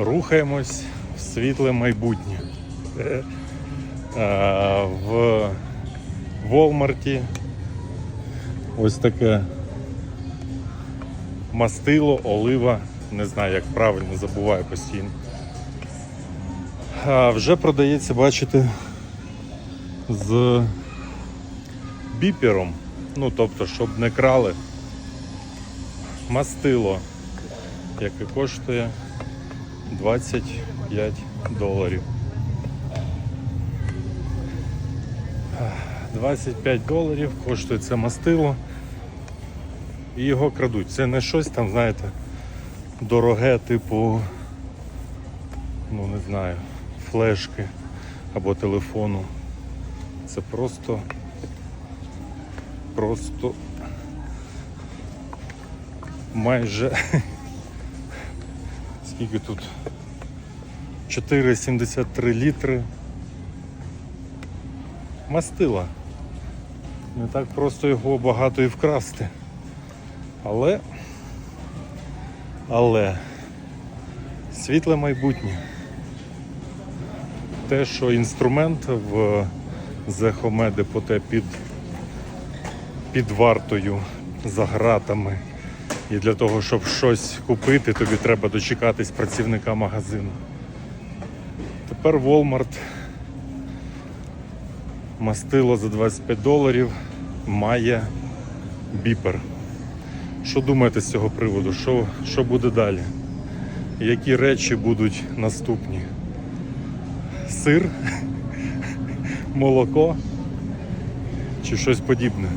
Рухаємось в світле майбутнє. Е, е, В Волмарті ось таке мастило, олива, не знаю, як правильно забуваю постійно. Вже продається, бачите, з біпером. Ну, тобто, щоб не крали мастило, яке коштує 25 доларів. 25 доларів коштує це мастило. І його крадуть. Це не щось там, знаєте, дороге, типу, ну не знаю, флешки або телефону. Це просто просто майже скільки тут 4,73 літри мастила. Не так просто його багато і вкрасти. Але але світле майбутнє. Те, що інструмент в Зехоме Депоте під, під вартою за гратами. І для того, щоб щось купити, тобі треба дочекатись працівника магазину. Тепер Walmart мастило за 25 доларів має біпер. Що думаєте з цього приводу? Що, що буде далі? Які речі будуть наступні? Сир, молоко чи щось подібне?